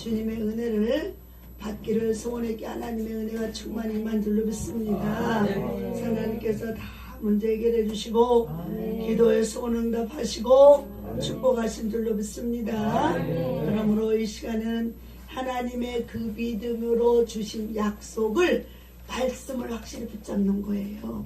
주님의 은혜를 받기를 소원했기 하나님의 은혜가 충만히 임한 줄로 믿습니다. 하나님께서 다 문제 해결해 주시고 기도에 소원 응답하시고 축복하신 줄로 믿습니다. 그러므로 이 시간은 하나님의 그 믿음으로 주신 약속을 말씀을 확실히 붙잡는 거예요.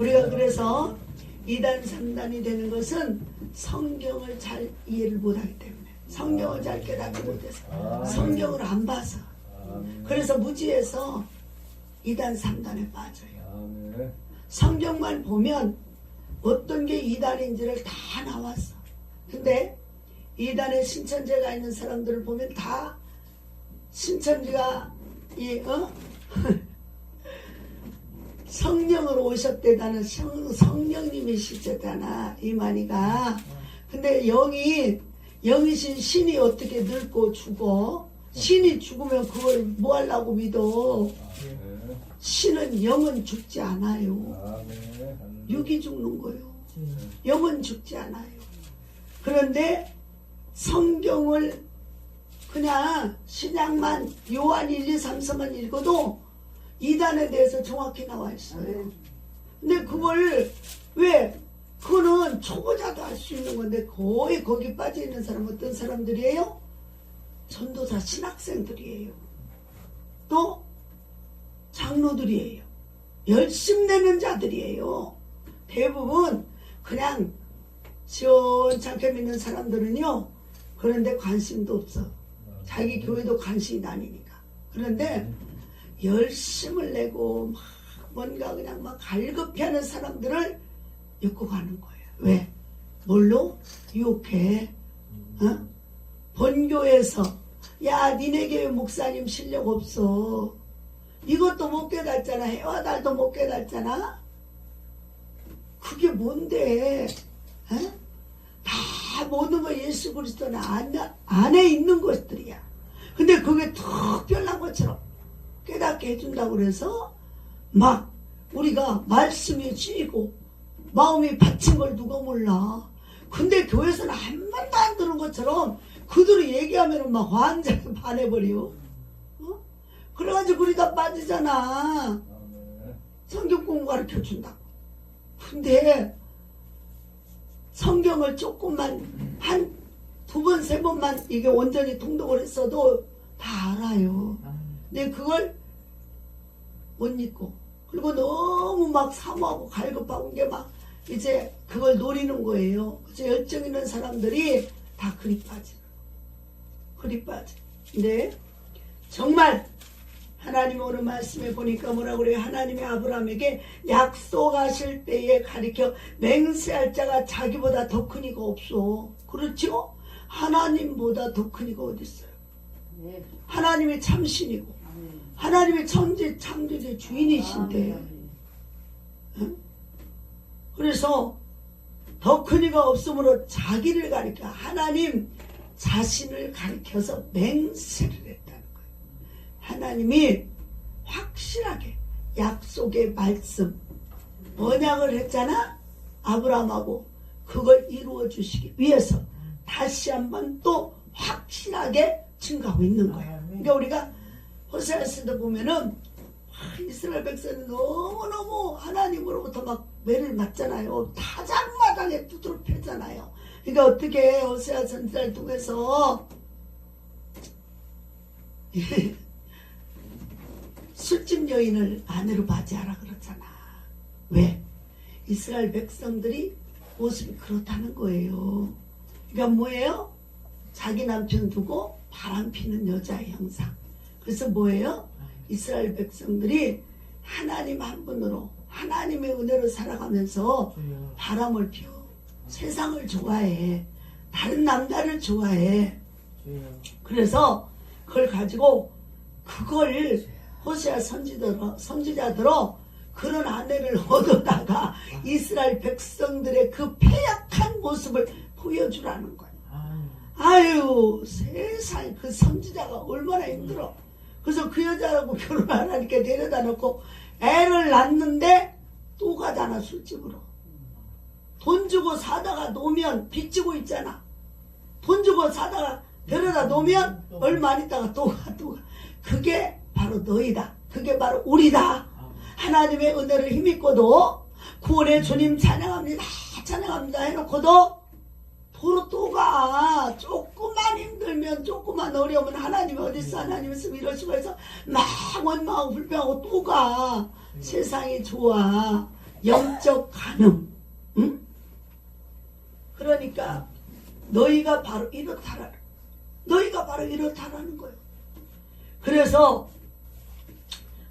우리가 그래서 2단, 3단이 되는 것은 성경을 잘 이해를 못하기 때문에 성경을 잘 깨닫지 못해서 성경을 안 봐서 그래서 무지해서 2단, 3단에 빠져요. 아멘. 성경만 보면 어떤 게 2단인지를 다 나왔어. 근데 2단에 신천지가 있는 사람들을 보면 다 신천지가 이 어? 성령으로 오셨대다는 성, 성령님이시잖아 이만희가 근데 영이 영이신 신이 어떻게 늙고 죽어 신이 죽으면 그걸 뭐 하려고 믿어. 신은 영은 죽지 않아요. 육이 죽는 거예요 영은 죽지 않아요 그런데 성경을 그냥 신약만 요한 1, 2, 3, 4만 읽어도 이단에 대해서 정확히 나와 있어요. 근데 그걸 왜 그거는 초보자도 할 수 있는 건데 거의 거기 빠져 있는 사람 어떤 사람들이에요? 전도사 신학생들이에요. 또 장로들이에요. 열심 내는 자들이에요. 대부분 그냥 시원찮게 믿는 사람들은요. 그런데 관심도 없어. 자기 교회도 관심이 나니까. 그런데 열심을 내고 막 뭔가 그냥 막 갈급해 하는 사람들을 엮고 가는 거예요. 왜? 뭘로? 유혹해. 어? 본교에서 야 니네 교회 목사님 실력 없어. 이것도 못 깨닫잖아. 해와 달도 못 깨닫잖아. 그게 뭔데? 에? 다 모든 거 예수 그리스도는 안에, 안에 있는 것들이야. 근데 그게 특별한 것처럼 깨닫게 해준다고 그래서 막 우리가 말씀이 쥐고 마음이 받친 걸 누가 몰라. 근데 교회에서는 한 번도 안 들은 것처럼 그들이 얘기하면 막 완전히 반해버려. 어? 그래가지고 우리 다 빠지잖아. 성경 공부 가르쳐 준다고. 근데 성경을 조금만 한 두 번, 세 번만 이게 온전히 통독을 했어도 다 알아요. 근데 그걸 못 잊고 그리고 너무 막 사모하고 갈급하고 게막 이제 그걸 노리는 거예요. 그래서 열정 있는 사람들이 다 그리 빠지는 그리 빠져. 근데 정말 하나님 오늘 말씀에 보니까 뭐라 그래요? 하나님이 아브라함에게 약속하실 때에 가리켜 맹세할 자가 자기보다 더 큰 이가 없어. 그렇죠? 하나님보다 더 큰 이가 어디 있어요? 네. 하나님이 참신이고 하나님의 천지 창조의 주인이신데 그래서 더 큰 이가 없으므로 자기를 가리켜 하나님 자신을 가리켜서 맹세를 했다는 거예요. 하나님이 확실하게 약속의 말씀 언약을 했잖아 아브라함하고 그걸 이루어 주시기 위해서 다시 한번 또 확실하게 증가하고 있는 거예요. 그러니까 우리가 호세아스도 보면은 아, 이스라엘 백성이 너무너무 하나님으로부터 막 매를 맞잖아요. 타작마당에 두드러 패잖아요. 그러니까 어떻게 호세아 선지자를 통해서 술집 여인을 아내로 맞이하라 그러잖아. 왜? 이스라엘 백성들이 모습이 그렇다는 거예요. 그러니까 뭐예요? 자기 남편 두고 바람 피는 여자의 형상. 그래서 뭐예요? 이스라엘 백성들이 하나님 한 분으로 하나님의 은혜로 살아가면서 바람을 피워. 세상을 좋아해. 다른 남자를 좋아해. 그래서 그걸 가지고 그걸 호세아 선지자들어, 선지자들어 그런 아내를 얻어다가 이스라엘 백성들의 그 패약한 모습을 보여주라는 거야. 아유. 세상 그 선지자가 얼마나 힘들어. 그래서 그 여자라고 결혼하라니까 데려다 놓고 애를 낳는데 또 가잖아 술집으로. 돈 주고 사다가 놓으면 빚지고 있잖아. 돈 주고 사다가 데려다 놓으면 얼마 안 있다가 또 가, 또 가. 그게 바로 너희다. 그게 바로 우리다. 하나님의 은혜를 힘입고도 구원의 주님 찬양합니다. 찬양합니다. 해놓고도 도로 또 가. 조금만 어려우면 하나님이 어딨어 하나님 있으면 이럴 수가 있어. 막 원망하고 불평하고 또 가. 세상이 좋아. 영적 가능. 응? 그러니까 너희가 바로 이렇다라. 너희가 바로 이렇다라는 거예요. 그래서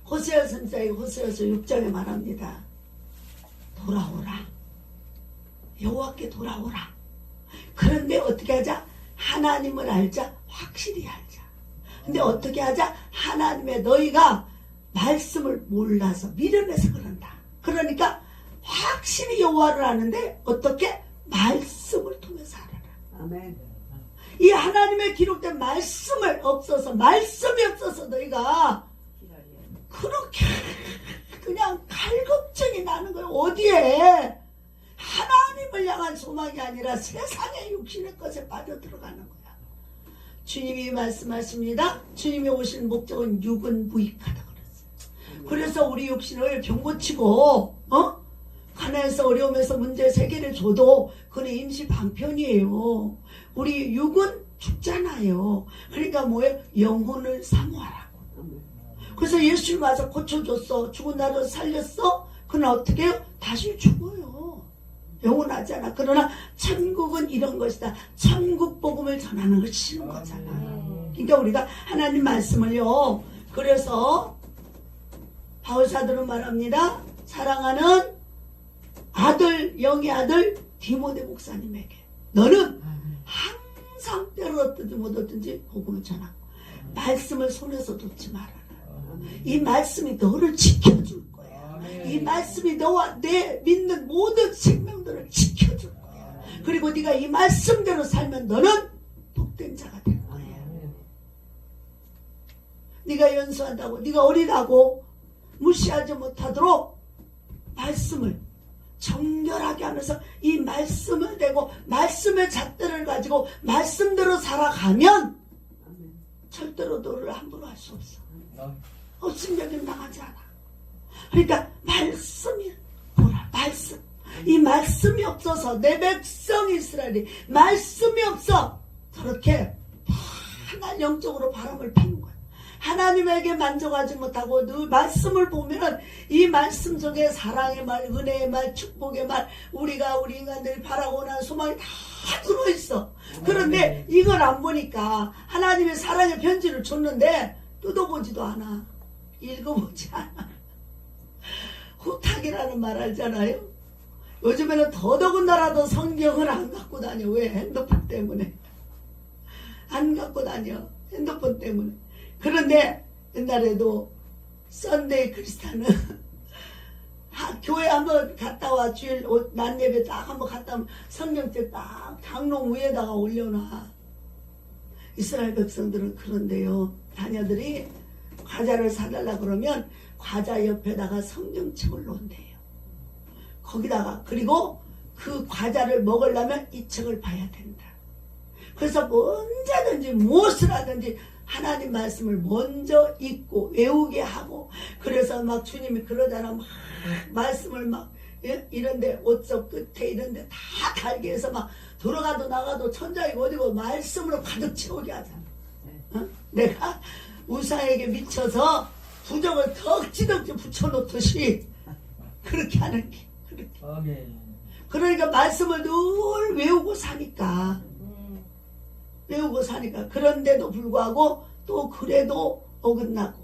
호세아 선자의 호세아서 6장에 말합니다. 돌아오라. 여호와께 돌아오라. 그런데 어떻게 하자? 하나님을 알자. 확실히 알자. 근데 어떻게 하자? 하나님의 너희가 말씀을 몰라서 미련해서 그런다. 그러니까 확실히 여호와를 아는데 어떻게? 말씀을 통해서 알아라. 아멘. 이 하나님의 기록된 말씀을 없어서 말씀이 없어서 너희가 그렇게 그냥 갈급증이 나는 거예요. 어디에? 하나님을 향한 소망이 아니라 세상의 육신의 것에 빠져 들어가는 거야. 주님이 말씀하십니다. 주님이 오신 목적은 육은 무익하다 그랬어요. 그래서 우리 육신을 병고치고 어? 가난해서 어려움에서 문제 세 개를 줘도 그는 임시 방편이에요. 우리 육은 죽잖아요. 그러니까 뭐예요? 영혼을 사모하라고. 그래서 예수님 와서 고쳐줬어. 죽은 나를 살렸어. 그는 어떻게 해요? 다시 죽어요. 영원하잖아. 그러나 천국은 이런 것이다. 천국 복음을 전하는 걸 싫은 거잖아. 그러니까 우리가 하나님 말씀을요. 그래서 바울사들은 말합니다. 사랑하는 아들 영의 아들 디모데 목사님에게 너는 항상 때를 얻든지 못 얻든지 복음을 전하고 말씀을 손에서 놓지 말아라. 이 말씀이 너를 지켜줄 거야. 이 말씀이 너와 내 믿는 모든 생명들을 지켜줄 거야. 그리고 네가 이 말씀대로 살면 너는 복된 자가 될 거야. 네가 연수한다고 네가 어리다고 무시하지 못하도록 말씀을 정결하게 하면서 이 말씀을 대고 말씀의 잣대를 가지고 말씀대로 살아가면 절대로 너를 함부로 할 수 없어. 없으면 여기 나가지 않아. 그러니까 말씀이 뭐라 말씀. 이 말씀이 없어서 내 백성 이스라엘이 말씀이 없어 저렇게 하나 영적으로 바람을 피는 거야. 하나님에게 만족하지 못하고 늘 말씀을 보면 이 말씀 속에 사랑의 말, 은혜의 말, 축복의 말, 우리가 우리 인간들이 바라고 난 소망이 다 들어 있어. 그런데 이걸 안 보니까 하나님의 사랑의 편지를 줬는데 뜯어보지도 않아. 읽어보지 않아. 후탁이라는 말 알잖아요. 요즘에는 더더군다나도 성경을 안 갖고 다녀. 왜? 핸드폰 때문에. 안 갖고 다녀. 핸드폰 때문에. 그런데 옛날에도 썬데이 크리스타는 하- 교회 한번 갔다 와 주일 옷- 낮 예배 딱 한번 갔다 오면 성경책 딱 장롱 위에다가 올려놔. 이스라엘 백성들은 그런데요. 자녀들이 과자를 사달라 그러면 과자 옆에다가 성경책을 놓은대요. 거기다가 그리고 그 과자를 먹으려면 이 책을 봐야 된다. 그래서 언제든지 무엇을 하든지 하나님 말씀을 먼저 읽고 외우게 하고 그래서 막 주님이 그러잖아 막 말씀을 막 예? 이런데 옷접 끝에 이런데 다 달게 해서 막 들어가도 나가도 천장이고 어디고 말씀으로 가득 채우게 하잖아 어? 내가 우상에게 미쳐서 부정을 덕지덕지 붙여놓듯이 그렇게 하는 게 그렇게 아멘. 그러니까 말씀을 늘 외우고 사니까 외우고 사니까 그런데도 불구하고 또 그래도 어긋나고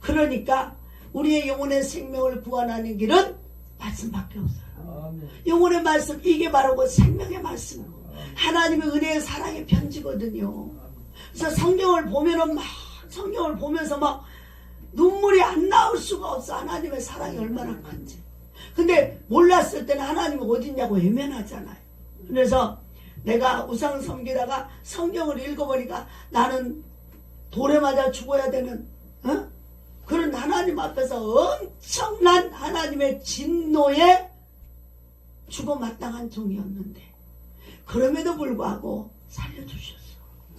그러니까 우리의 영혼의 생명을 구원하는 길은 말씀밖에 없어요. 아멘. 영혼의 말씀 이게 바로 그 생명의 말씀이고 하나님의 은혜의 사랑의 편지거든요. 그래서 성경을 보면은 막 성경을 보면서 막 눈물이 안 나올 수가 없어 하나님의 사랑이 얼마나 큰지. 근데 몰랐을 때는 하나님이 어딨냐고 외면하잖아요. 그래서 내가 우상 섬기다가 성경을 읽어보니까 나는 돌에 맞아 죽어야 되는 어? 그런 하나님 앞에서 엄청난 하나님의 진노에 죽어 마땅한 종이었는데 그럼에도 불구하고 살려주셨어.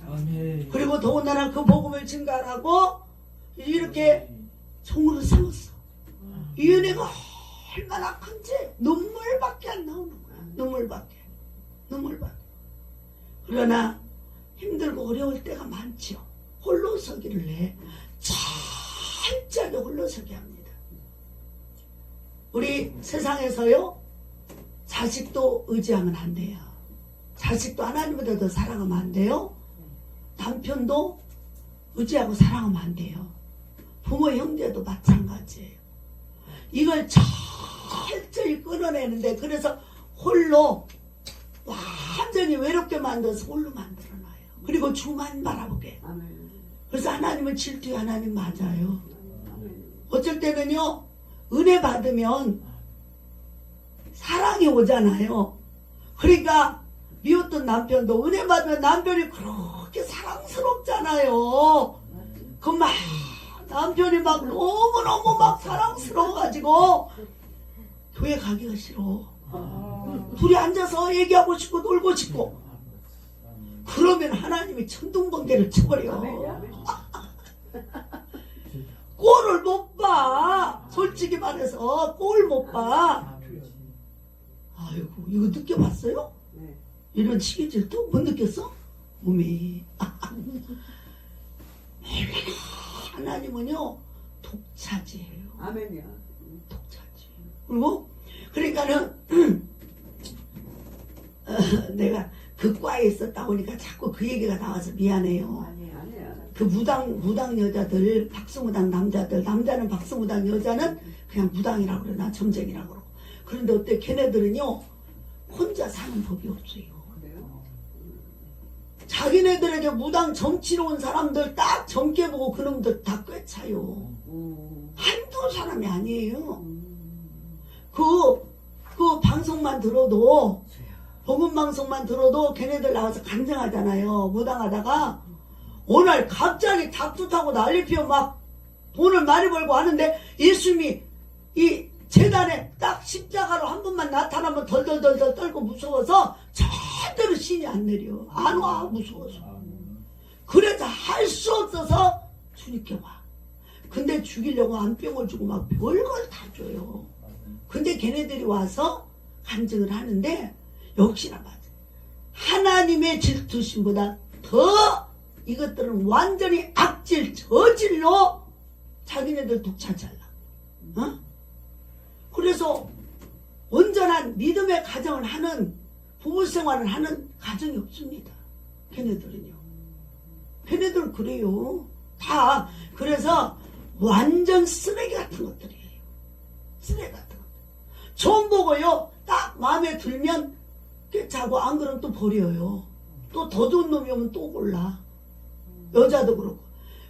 아멘. 그리고 더군다나 그 복음을 증가하고 이렇게 종으로 세웠어. 이 은혜가 얼마나 큰지 눈물밖에 안 나오는 거야. 눈물밖에. 눈물밖에. 그러나 힘들고 어려울 때가 많지요. 홀로 서기를 해. 철저하게 홀로 서게 합니다. 우리 세상에서요, 자식도 의지하면 안 돼요. 자식도 하나님보다 더 사랑하면 안 돼요. 남편도 의지하고 사랑하면 안 돼요. 부모 형제도 마찬가지예요. 이걸 철저히 끊어내는데 그래서 홀로 완전히 외롭게 만들어서 홀로 만들어놔요. 그리고 주만 바라보게. 그래서 하나님은 질투의 하나님 맞아요. 어쩔 때는요, 은혜 받으면 사랑이 오잖아요. 그러니까 미웠던 남편도 은혜 받으면 남편이 그렇게 사랑스럽잖아요. 그 막 남편이 막 너무너무 막 사랑스러워가지고 교회 가기가 싫어. 아, 둘이 앉아서 얘기하고 싶고 놀고 싶고 그러면 하나님이 천둥번개를 쳐버려. 꼴을 못 봐. 솔직히 말해서 꼴 못 봐. 아이고 이거 느껴봤어요? 네. 이런 시기 질투 못 느꼈어? 몸이 하나님은요 독차지예요. 아멘이야. 독차지. 그리고 그러니까는 어, 내가 그 과에 있었다 보니까 자꾸 그 얘기가 나와서 미안해요. 아니 아니야. 그 무당 무당 여자들 박수무당 남자들 남자는 박수무당 여자는 그냥 무당이라고 그러나 점쟁이라고 그러고 그런데 어때 걔네들은요 혼자 사는 법이 없어요? 자기네들에게 무당 점치러 온 사람들 딱 점게 보고 그놈들 다 꿰차요 음. 한두 사람이 아니에요 음. 그, 그 방송만 들어도 복음 방송만 들어도 걔네들 나와서 간증하잖아요 무당하다가 오늘 갑자기 닥터 타고 난리 피워 막 돈을 많이 벌고 하는데 예수님이 이 재단에 딱 십자가로 한 번만 나타나면 덜덜덜덜 떨고 무서워서 절대로 신이 안 내려 안 와 무서워서 그래서 할 수 없어서 주님께 와 근데 죽이려고 안병을 주고 막 별걸 다 줘요 근데 걔네들이 와서 간증을 하는데 역시나 맞아. 하나님의 질투심보다 더 이것들은 완전히 악질 저질로 자기네들 독차지하려. 어? 그래서 온전한 믿음의 가정을 하는 부부 생활을 하는 가정이 없습니다. 걔네들은요. 걔네들은 그래요. 다 그래서 완전 쓰레기 같은 것들이에요. 쓰레기 같은 것. 처음 보고요. 딱 마음에 들면 꿰차고 안 그러면 또 버려요. 또 더 좋은 놈이 오면 또 골라. 여자도 그렇고.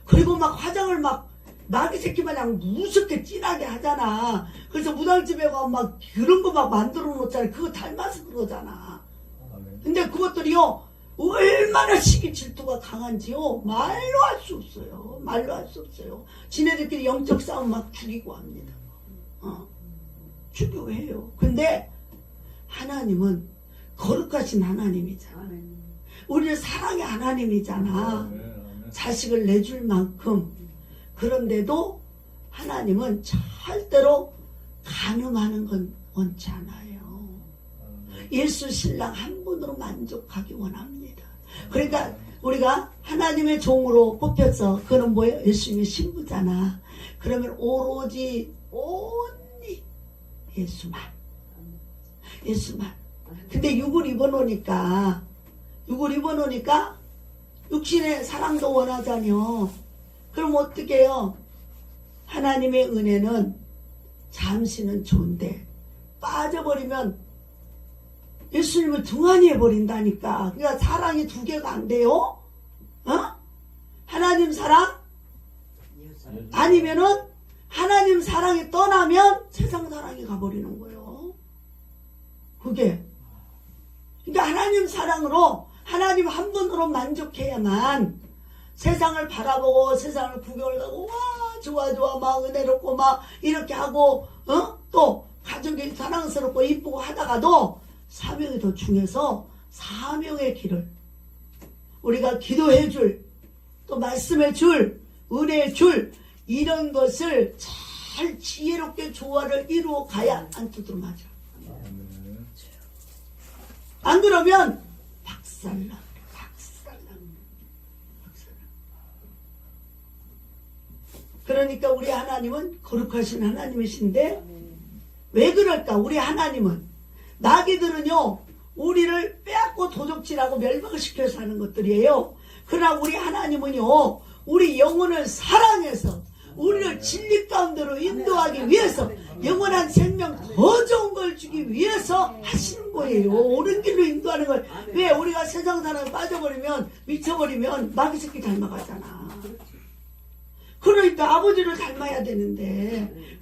그리고 막 화장을 막 나기 새끼 마냥 무섭게 진하게 하잖아. 그래서 무당집에 가면 막 그런 거 막 만들어 놓잖아. 그거 닮아서 그러잖아. 근데 그것들이요. 얼마나 시기 질투가 강한지요. 말로 할 수 없어요. 말로 할 수 없어요. 지네들끼리 영적 싸움 막 죽이고 합니다. 어. 죽이고 해요. 근데 하나님은 거룩하신 하나님이잖아. 아멘. 우리는 사랑의 하나님이잖아. 자식을 내줄 만큼. 그런데도 하나님은 절대로 간음하는 건 원치 않아요. 예수 신랑 한 분으로 만족하기 원합니다. 그러니까 우리가 하나님의 종으로 뽑혀서 그는 뭐예요? 예수님의 신부잖아. 그러면 오로지 온리 예수만. 예수만. 근데 육을 입어놓으니까 육을 입어놓으니까 육신의 사랑도 원하자뇨. 그럼 어떻게 해요? 하나님의 은혜는 잠시는 좋은데 빠져버리면 예수님을 등한히 해버린다니까. 그러니까 사랑이 두 개가 안 돼요. 어? 하나님 사랑. 아니면은 하나님 사랑이 떠나면 세상 사랑이 가버리는 거예요. 그게. 그러니까 하나님 사랑으로 하나님 한 분으로 만족해야만 세상을 바라보고 세상을 구경을 하고 와 좋아 좋아 막 은혜롭고 막 이렇게 하고 어? 또 가족이 사랑스럽고 이쁘고 하다가도 사명이 더 중요해서 사명의 길을 우리가 기도해 줄, 또 말씀해 줄, 은혜 줄, 이런 것을 잘 지혜롭게 조화를 이루어 가야 안 두드러맞아. 안 그러면 박살나. 박살나. 박살나. 그러니까 우리 하나님은 거룩하신 하나님이신데 왜 그럴까? 우리 하나님은 나귀들은요 우리를 빼앗고 도적질하고 멸망시켜 사는 것들이에요. 그러나 우리 하나님은요 우리 영혼을 사랑해서 우리를 진리 가운데로 인도하기 위해서 영원한 생명 더 좋은 걸 주기 위해서 하시는 거예요. 옳은 길로 인도하는 걸. 왜 우리가 세상 사람 빠져버리면 미쳐버리면 마귀 새끼 닮아가잖아. 그러니까 아버지를 닮아야 되는데